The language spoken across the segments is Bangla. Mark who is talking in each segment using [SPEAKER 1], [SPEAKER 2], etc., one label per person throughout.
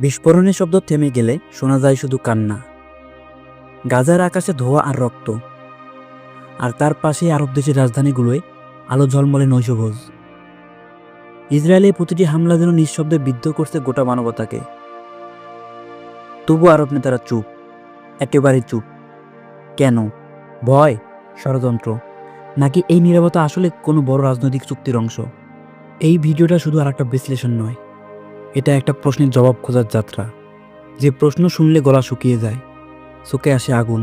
[SPEAKER 1] বিস্ফোরণের শব্দ থেমে গেলে শোনা যায় শুধু কান্না। গাজার আকাশে ধোয়া আর রক্ত। আর তার পাশেই আরব দেশের রাজধানীগুলোয় আলো ঝলমলে নৈশভোজ। ইসরায়েলের প্রতিটি হামলা যেন নিঃশব্দে বিদ্ধ করছে গোটা মানবতাকে। তবু আরব নেতারা চুপ। একেবারে চুপ। কেন? ভয়? ষড়যন্ত্র? নাকি এই নিরাপত্তা আসলে কোনো বড় রাজনৈতিক চুক্তির অংশ? এই ভিডিওটা শুধু আর একটা বিশ্লেষণ নয়। এটা একটা প্রশ্নের জবাব খোঁজার যাত্রা। যে প্রশ্ন শুনলে গলা শুকিয়ে যায়, চোখে আসে আগুন।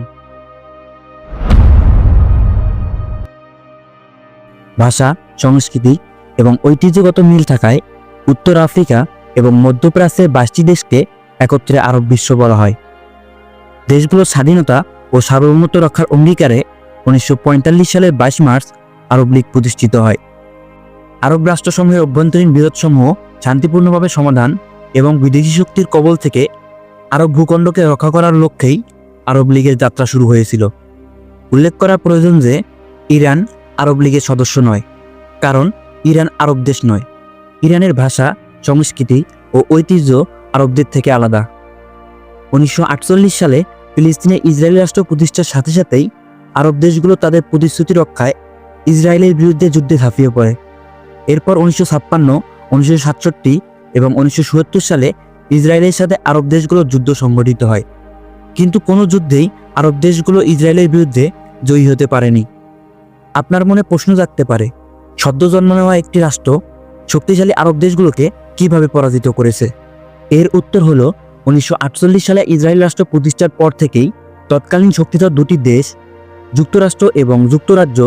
[SPEAKER 1] ভাষা, সংস্কৃতি এবং ঐতিহ্যগত মিল থাকায় উত্তর আফ্রিকা এবং মধ্যপ্রাচ্যের বাইশটি দেশকে একত্রে আরব বিশ্ব বলা হয়। দেশগুলোর স্বাধীনতা ও সার্বভৌমত্ব রক্ষার অঙ্গীকারে উনিশশো পঁয়তাল্লিশ সালের বাইশ মার্চ আরব লীগ প্রতিষ্ঠিত হয়। আরব রাষ্ট্রসমূহের অভ্যন্তরীণ বিরোধসমূহ শান্তিপূর্ণভাবে সমাধান এবং বিদেশি শক্তির কবল থেকে আরব ভূখণ্ডকে রক্ষা করার লক্ষ্যেই আরব লীগের যাত্রা শুরু হয়েছিল। উল্লেখ করা প্রয়োজন যে ইরান আরব লীগের সদস্য নয়, কারণ ইরান আরব দেশ নয়। ইরানের ভাষা, সংস্কৃতি ও ঐতিহ্য আরবদের থেকে আলাদা। উনিশশো আটচল্লিশ সালে ফিলিস্তিনে ইসরায়েল রাষ্ট্র প্রতিষ্ঠার সাথে সাথেই আরব দেশগুলো তাদের প্রতিশ্রুতি রক্ষায় ইসরায়েলের বিরুদ্ধে যুদ্ধে ঝাঁপিয়ে পড়ে। এরপর উনিশশো ছাপ্পান্ন উনিশশো সাতষট্টি এবং উনিশশো সালে ইসরায়েলের সাথে আরব দেশগুলো যুদ্ধ সংগঠিত হয়। কিন্তু কোনো যুদ্ধেই আরব দেশগুলো ইসরায়েলের বিরুদ্ধে জয়ী হতে পারেনি। আপনার মনে প্রশ্ন জাগতে পারে, সদ্য জন্ম নেওয়া একটি রাষ্ট্র শক্তিশালী আরব দেশগুলোকে কীভাবে পরাজিত করেছে? এর উত্তর হলো, উনিশশো সালে ইসরায়েল রাষ্ট্র প্রতিষ্ঠার পর থেকেই তৎকালীন শক্তিধর দুটি দেশ, যুক্তরাষ্ট্র এবং যুক্তরাজ্য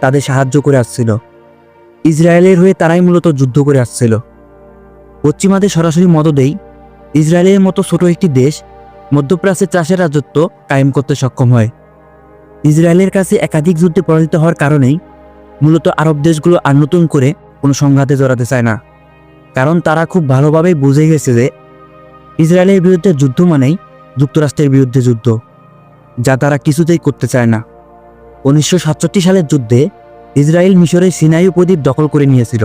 [SPEAKER 1] তাদের সাহায্য করে আসছিল। ইসরায়েলের হয়ে তারাই মূলত যুদ্ধ করে আসছিল। পশ্চিমাদের সরাসরি মদদেই ইসরায়েলের মতো ছোট একটি দেশ মধ্যপ্রাচ্যে চাষের রাজত্ব কায়েম করতে সক্ষম হয়। ইসরায়েলের কাছে একাধিক যুদ্ধে পরাজিত হওয়ার কারণেই মূলত আরব দেশগুলো আর নতুন করে কোনো সংঘাতে জড়াতে চায় না। কারণ তারা খুব ভালোভাবেই বুঝে গেছে যে ইসরায়েলের বিরুদ্ধে যুদ্ধ মানেই যুক্তরাষ্ট্রের বিরুদ্ধে যুদ্ধ, যা তারা কিছুতেই করতে চায় না। উনিশশো সাতষট্টি সালের যুদ্ধে ইসরায়েল মিশরের সিনাই উপদ্বীপ দখল করে নিয়েছিল।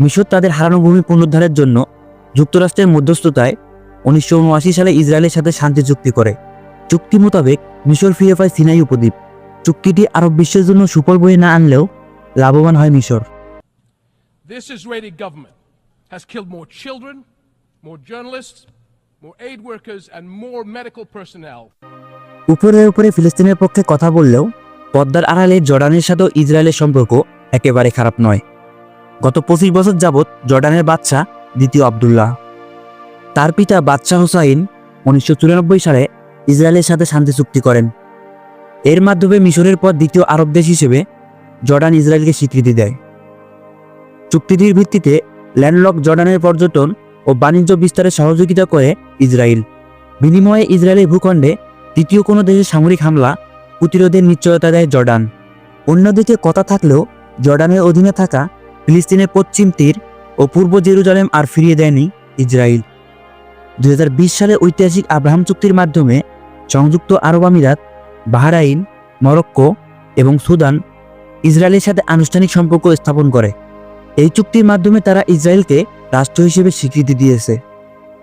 [SPEAKER 1] মিশর তাদের হারানো ভূমি পুনরুদ্ধারের জন্য যুক্তরাষ্ট্রের মধ্যস্থতায় উনিশশো উনআশি সালে ইসরায়েলের সাথে শান্তি চুক্তি করে। চুক্তি মোতাবেক মিশর ফিরে পায় সিনাই উপদ্বীপ। চুক্তিটি আরব বিশ্বের জন্য সুফল বয়ে না আনলেও লাভবান হয় মিশর।
[SPEAKER 2] This Israeli government has killed more children, more journalists, more aid workers, and more medical personnel.
[SPEAKER 1] উপরে উপরে ফিলিস্তিনের পক্ষে কথা বললেও পদ্মার আড়ালে জর্ডানের সাথেও ইসরায়েলের সম্পর্ক একেবারে খারাপ নয়। গত পঁচিশ বছর যাবৎ জর্ডানের বাদশা দ্বিতীয় আবদুল্লাহ। তার পিতা বাদশাহ হুসাইন উনিশশো চুরানব্বই সালে ইসরায়েলের সাথে শান্তি চুক্তি করেন। এর মাধ্যমে মিশরের পর দ্বিতীয় আরব দেশ হিসেবে জর্ডান ইসরায়েলকে স্বীকৃতি দেয়। চুক্তিটির ভিত্তিতে ল্যান্ডলক জর্ডানের পর্যটন ও বাণিজ্য বিস্তারে সহযোগিতা করে ইসরায়েল। বিনিময়ে ইসরায়েলের ভূখণ্ডে তৃতীয় কোনো দেশের সামরিক হামলা প্রতিরোধের নিশ্চয়তা দেয় জর্ডান। অন্যদিকে কথা থাকলেও, জর্ডানের অধীনে থাকা ফিলিস্তিনের পশ্চিম তীর ও পূর্ব জেরুজালেম আর ফিরিয়ে দেয়নি ইসরায়েল। দুই সালে ঐতিহাসিক আব্রাহাম চুক্তির মাধ্যমে সংযুক্ত আরব আমিরাত, বাহরাইন, মরক্কো এবং সুদান ইসরায়েলের সাথে আনুষ্ঠানিক সম্পর্ক স্থাপন করে। এই চুক্তির মাধ্যমে তারা ইসরায়েলকে রাষ্ট্র হিসেবে স্বীকৃতি দিয়েছে।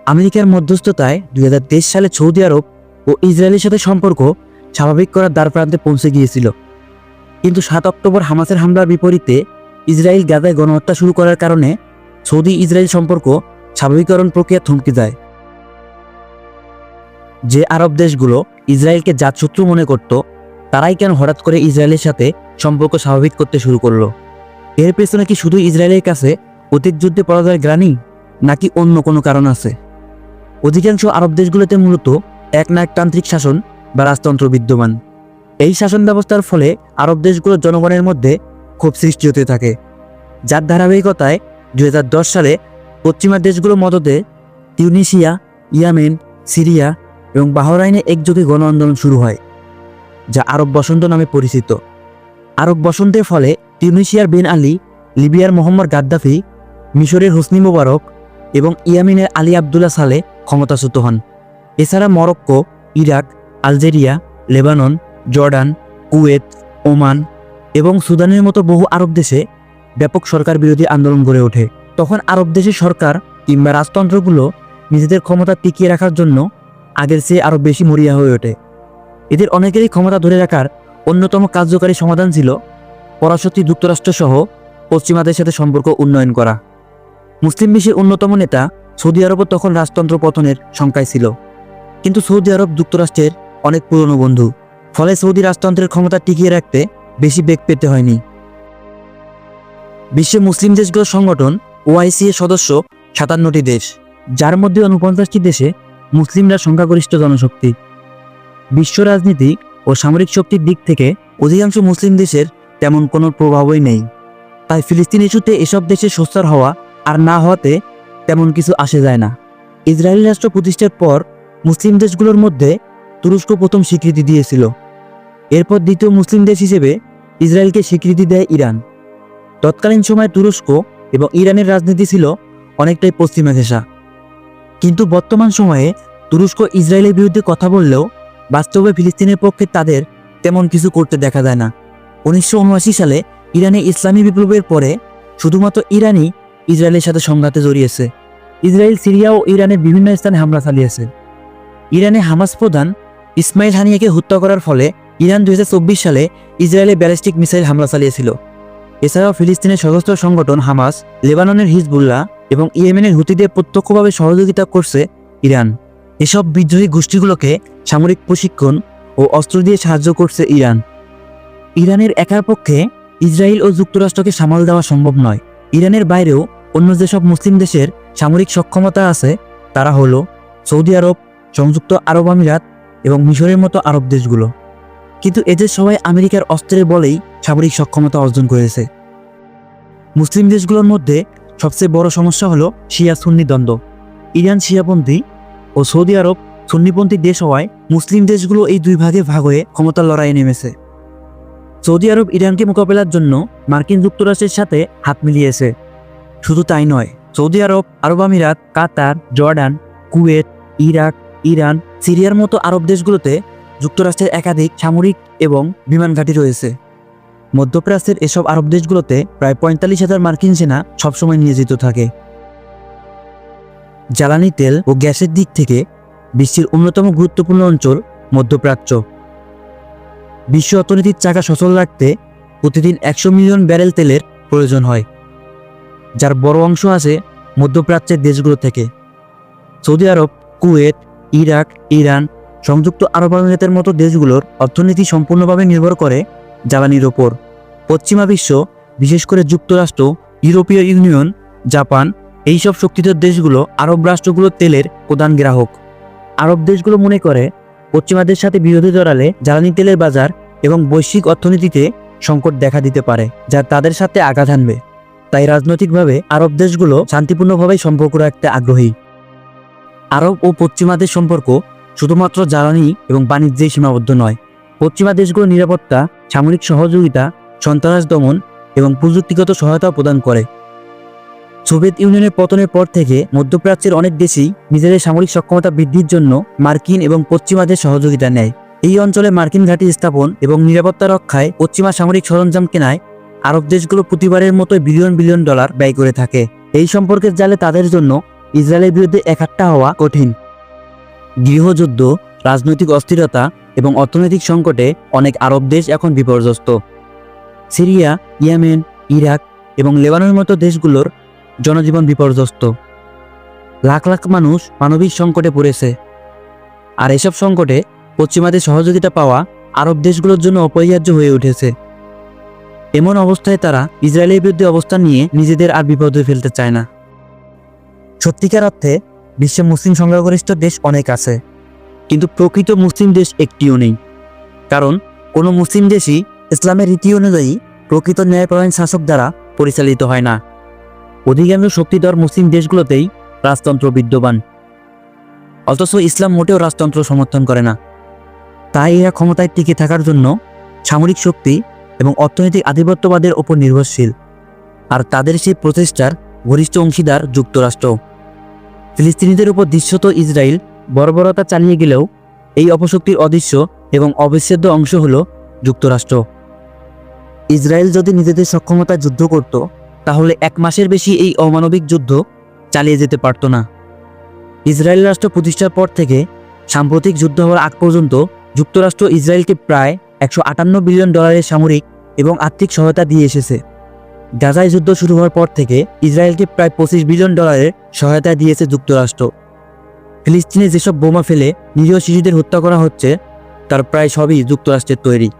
[SPEAKER 1] আমেরিকার মধ্যস্থতায় দুই হাজার তেইশ সালে সৌদি আরব ও ইসরায়েলের সাথে সম্পর্ক স্বাভাবিক করার দ্বার প্রান্তে পৌঁছে গিয়েছিল। কিন্তু সাত অক্টোবর হামাসের হামলার বিপরীতে ইসরায়েল গাজায় গণহত্যা শুরু করার কারণে সৌদি ইসরায়েল সম্পর্ক স্বাভাবিকরণ প্রক্রিয়া থমকে যায়। যে আরব দেশগুলো ইসরায়েলকে জাতশত্রু মনে করত, তারাই কেন হঠাৎ করে ইসরায়েলের সাথে সম্পর্ক স্বাভাবিক করতে শুরু করল? এর পেছনে কি শুধু ইসরায়েলের কাছে অতীত যুদ্ধে পরাজয়ের গ্রানি নাকি অন্য কোনো কারণ আছে? অধিকাংশ আরব দেশগুলোতে মূলত এক একনায়কতান্ত্রিক শাসন বা রাজতন্ত্র বিদ্যমান। এই শাসন ব্যবস্থার ফলে আরব দেশগুলোর জনগণের মধ্যে ক্ষোভ সৃষ্টি হতে থাকে। যার ধারাবাহিকতায় দুই হাজার দশ সালে পশ্চিমা দেশগুলোর মদতে তিউনিশিয়া ইয়ামেন, সিরিয়া এবং বাহরাইনে একযোগে গণ আন্দোলন শুরু হয়, যা আরব বসন্ত নামে পরিচিত। আরব বসন্তের ফলে তিউনিশিয়ার বিন আলী, লিবিয়ার মোহাম্মদ গাদ্দাফি, মিশরের হোসনি মোবারক এবং ইয়ামিনের আলী আবদুল্লাহ সালে ক্ষমতাচ্যুত হন। এছাড়া Morocco, Iraq Algeria, Lebanon, Jordan, Kuwait, Oman এবং সুদানের মতো বহু আরব দেশে ব্যাপক সরকার বিরোধী আন্দোলন গড়ে ওঠে। তখন আরব দেশের সরকার কিংবা রাজতন্ত্রগুলো নিজেদের ক্ষমতা টিকিয়ে রাখার জন্য আগের চেয়ে আরও বেশি মরিয়া হয়ে ওঠে। এদের অনেকেরই ক্ষমতা ধরে রাখার অন্যতম কার্যকারী সমাধান ছিল পরাশক্তি যুক্তরাষ্ট্র সহ পশ্চিমাদের সাথে সম্পর্ক উন্নয়ন করা। মুসলিম বিশ্বের অন্যতম নেতা সৌদি আরবও তখন রাজতন্ত্র পতনের সংখ্যায় ছিল। কিন্তু সৌদি আরব যুক্তরাষ্ট্রের অনেক পুরনো বন্ধু। ফলে সৌদি রাজতন্ত্রের ক্ষমতা টিকিয়ে রাখতে বেশি বেগ পেতে হয়নি। বিশ্বের মুসলিম দেশগুলোর সংগঠন ওআইসি এর সদস্য সাতান্নটি দেশ, যার মধ্যে উনপঞ্চাশটি দেশে মুসলিমরা সংখ্যাগরিষ্ঠ জনশক্তি। বিশ্ব রাজনীতি ও সামরিক শক্তির দিক থেকে অধিকাংশ মুসলিম দেশের তেমন কোনো প্রভাবই নেই। তাই ফিলিস্তিন ইস্যুতে এসব দেশে সোচ্চার হওয়া আর না হওয়াতে তেমন কিছু আসে যায় না। ইসরায়েলি রাষ্ট্র প্রতিষ্ঠার পর মুসলিম দেশগুলোর মধ্যে তুরস্ক প্রথম স্বীকৃতি দিয়েছিল। এরপর দ্বিতীয় মুসলিম দেশ হিসেবে ইসরায়েলকে স্বীকৃতি দেয় ইরান। তৎকালীন সময়ে তুরস্ক এবং ইরানের রাজনীতি ছিল অনেকটাই পশ্চিমা ঘেঁষা। কিন্তু বর্তমান সময়ে তুরস্ক ইসরায়েলের বিরুদ্ধে কথা বললেও বাস্তবে ফিলিস্তিনের পক্ষে তাদের তেমন কিছু করতে দেখা যায় না। উনিশশো উনআশি সালে ইরানে ইসলামী বিপ্লবের পরে শুধুমাত্র ইরানই ইসরায়েলের সাথে সংঘাতে জড়িয়েছে। ইসরায়েল, সিরিয়া ও ইরানের বিভিন্ন স্থানে হামলা চালিয়েছে। ইরানে হামাস প্রধান ইসমাইল হানিয়াকে হত্যা করার ফলে ইরান দুই হাজার চব্বিশ সালে ইসরায়েলে ব্যালিস্টিক মিসাইল হামলা চালিয়েছিল। এছাড়াও ফিলিস্তিনের সশস্ত্র সংগঠন হামাস, লেবাননের হিজবুল্লাহ এবং ইয়েমেনের হুতিদের প্রত্যক্ষভাবে সহযোগিতা করছে ইরান। এসব বিদ্রোহী গোষ্ঠীগুলোকে সামরিক প্রশিক্ষণ ও অস্ত্র দিয়ে সাহায্য করছে ইরান। ইরানের একার পক্ষে ইসরায়েল ও যুক্তরাষ্ট্রকে সামাল দেওয়া সম্ভব নয়। ইরানের বাইরেও অন্য যেসব মুসলিম দেশের সামরিক সক্ষমতা আছে, তারা হলো সৌদি আরব, সংযুক্ত আরব আমিরাত এবং মিশরের মতো আরব দেশগুলো। কিন্তু এদের সবাই আমেরিকার অস্ত্রের বলেই সামরিক সক্ষমতা অর্জন করেছে। মুসলিম দেশগুলোর মধ্যে সবচেয়ে বড় সমস্যা হলো শিয়া সুন্নি দ্বন্দ্ব। ইরান শিয়াপন্থী ও সৌদি আরব সুন্নিপন্থী দেশ হওয়ায় মুসলিম দেশগুলো এই দুই ভাগে ভাগ হয়ে ক্ষমতার লড়াইয়ে নেমেছে। সৌদি আরব ইরানকে মোকাবেলার জন্য মার্কিন যুক্তরাষ্ট্রের সাথে হাত মিলিয়েছে। শুধু তাই নয়, Saudi Arab Arab Emirates, Qatar, Jordan, Kuwait, Iraq Iran, সিরিয়ার মতো আরব দেশগুলোতে যুক্তরাষ্ট্রের একাধিক সামরিক এবং বিমান ঘাঁটি রয়েছে। মধ্যপ্রাচ্যের এসব আরব দেশগুলোতে প্রায় পঁয়তাল্লিশ হাজার মার্কিন সেনা সবসময় নিয়োজিত থাকে। জ্বালানি তেল ও গ্যাসের দিক থেকে বিশ্বের অন্যতম গুরুত্বপূর্ণ অঞ্চল মধ্যপ্রাচ্য। বিশ্ব অর্থনীতির চাকা সচল রাখতে প্রতিদিন একশো মিলিয়ন ব্যারেল তেলের প্রয়োজন হয়, যার বড় অংশ আসে মধ্যপ্রাচ্যের দেশগুলো থেকে। Saudi Arab, Kuwait Iraq, Iran, সংযুক্ত আরব আমিরাতের মতো দেশগুলোর অর্থনীতি সম্পূর্ণভাবে নির্ভর করে জ্বালানির ওপর। পশ্চিমা বিশ্ব, বিশেষ করে যুক্তরাষ্ট্র, ইউরোপীয় ইউনিয়ন, জাপান, এইসব শক্তিধর দেশগুলো আরব রাষ্ট্রগুলোর তেলের প্রধান গ্রাহক। আরব দেশগুলো মনে করে, পশ্চিমাদের সাথে বিরোধী জড়ালে জ্বালানি তেলের বাজার এবং বৈশ্বিক অর্থনীতিতে সংকট দেখা দিতে পারে, যা তাদের সাথে আঘাত আনবে তাই রাজনৈতিকভাবে আরব দেশগুলো শান্তিপূর্ণভাবে সম্পর্ক রাখতে আগ্রহী। আরব ও পশ্চিমাদের সম্পর্ক শুধুমাত্র জ্বালানি এবং বাণিজ্যেই সীমাবদ্ধ নয়। পশ্চিমা দেশগুলো নিরাপত্তা, সামরিক সহযোগিতা, সন্ত্রাস দমন এবং প্রযুক্তিগত সহায়তা প্রদান করে। সোভিয়েত ইউনিয়নের পতনের পর থেকে মধ্যপ্রাচ্যের অনেক দেশই নিজেদের সামরিক সক্ষমতা বৃদ্ধির জন্য মার্কিন এবং পশ্চিমাদের সহযোগিতা নেয়। এই অঞ্চলে মার্কিন ঘাঁটি স্থাপন এবং নিরাপত্তা রক্ষায় পশ্চিমা সামরিক সরঞ্জাম কেনায় আরব দেশগুলো প্রতিবারের মতো বিলিয়ন বিলিয়ন ডলার ব্যয় করে থাকে। এই সম্পর্কের জালে তাদের জন্য ইসরায়েলের বিরুদ্ধে একাট্টা হওয়া কঠিন। গৃহযুদ্ধ, রাজনৈতিক অস্থিরতা এবং অর্থনৈতিক সংকটে অনেক আরব দেশ এখন বিপর্যস্ত। সিরিয়া, ইয়েমেন, ইরাক এবং লেবাননের মতো দেশগুলোর জনজীবন বিপর্যস্ত। লাখ লাখ মানুষ মানবিক সংকটে পড়েছে। আর এসব সংকটে পশ্চিমাদের সহযোগিতা পাওয়া আরব দেশগুলোর জন্য অপরিহার্য হয়ে উঠেছে। এমন অবস্থায় তারা ইসরায়েলের বিরুদ্ধে অবস্থান নিয়ে নিজেদের আর বিপদে ফেলতে চায় না। সত্যিকার অর্থে, বিশ্বে মুসলিম সংখ্যাগরিষ্ঠ দেশ অনেক আছে। কিন্তু প্রকৃত মুসলিম দেশ একটিও নেই। কারণ, কোনো মুসলিম দেশই ইসলামের রীতি অনুযায়ী প্রকৃত ন্যায়পরায়ণ শাসক দ্বারা পরিচালিত হয় না। অধিকাংশ শক্তিধর মুসলিম দেশগুলোতেই রাজতন্ত্র বিদ্যমান। অথচ ইসলাম মোটেও রাজতন্ত্র সমর্থন করে না। তাই এরা ক্ষমতায় টিকে থাকার জন্য সামরিক শক্তি এবং অর্থনৈতিক আধিপত্যবাদের ওপর নির্ভরশীল। আর তাদের সেই প্রচেষ্টার ঘনিষ্ঠ অংশীদার যুক্তরাষ্ট্র। ফিলিস্তিনিদের উপর দৃশ্যত ইসরায়েল বর্বরতা চালিয়ে গেলেও এই অপশক্তির অদৃশ্য এবং অবিচ্ছেদ্য অংশ হল যুক্তরাষ্ট্র। ইসরায়েল যদি নিজেদের সক্ষমতায় যুদ্ধ করত, তাহলে এক মাসের বেশি এই অমানবিক যুদ্ধ চালিয়ে যেতে পারত না। ইসরায়েল রাষ্ট্র প্রতিষ্ঠার পর থেকে সাম্প্রতিক যুদ্ধ হওয়ার আগ পর্যন্ত যুক্তরাষ্ট্র ইসরায়েলকে প্রায় একশো আটান্ন বিলিয়ন ডলারের সামরিক এবং আর্থিক সহায়তা দিয়ে এসেছে। গাজায় যুদ্ধ শুরু হওয়ার পর থেকে ইসরায়েলকে প্রায় পঁচিশ বিলিয়ন ডলারের সহায়তা দিয়েছে যুক্তরাষ্ট্র। ফিলিস্তিনে যেসব বোমা ফেলে নিরীহ শিশুদের হত্যা করা হচ্ছে, তার প্রায় সবই যুক্তরাষ্ট্রের তৈরি।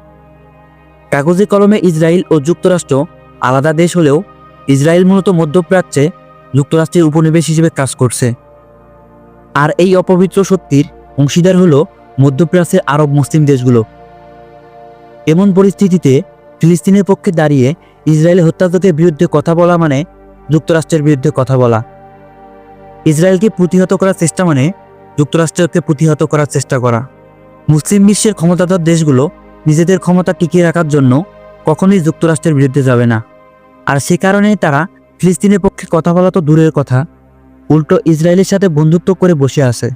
[SPEAKER 1] কাগজে কলমে ইসরায়েল ও যুক্তরাষ্ট্র আলাদা দেশ হলেও ইসরায়েল মূলত মধ্যপ্রাচ্যে যুক্তরাষ্ট্রের উপনিবেশ হিসেবে কাজ করছে। আর এই অপবিত্র সত্যির অংশীদার হল মধ্যপ্রাচ্যের আরব মুসলিম দেশগুলো। এমন পরিস্থিতিতে ফিলিস্তিনের পক্ষে দাঁড়িয়ে ইসরায়েলের হত্যাযজ্ঞের বিরুদ্ধে কথা বলা মানে যুক্তরাষ্ট্রের বিরুদ্ধে কথা বলা। ইসরায়েলকে প্রতিহত করার চেষ্টা মানে যুক্তরাষ্ট্রকে প্রতিহত করার চেষ্টা করা। মুসলিম বিশ্বের ক্ষমতাধর দেশগুলো নিজেদের ক্ষমতা টিকিয়ে রাখার জন্য কখনোই যুক্তরাষ্ট্রের বিরুদ্ধে যাবে না। আর সে কারণেই তারা ফিলিস্তিনের পক্ষে কথা বলা তো দূরের কথা। উল্টো ইসরায়েলের সাথে বন্ধুত্ব করে বসে আছে।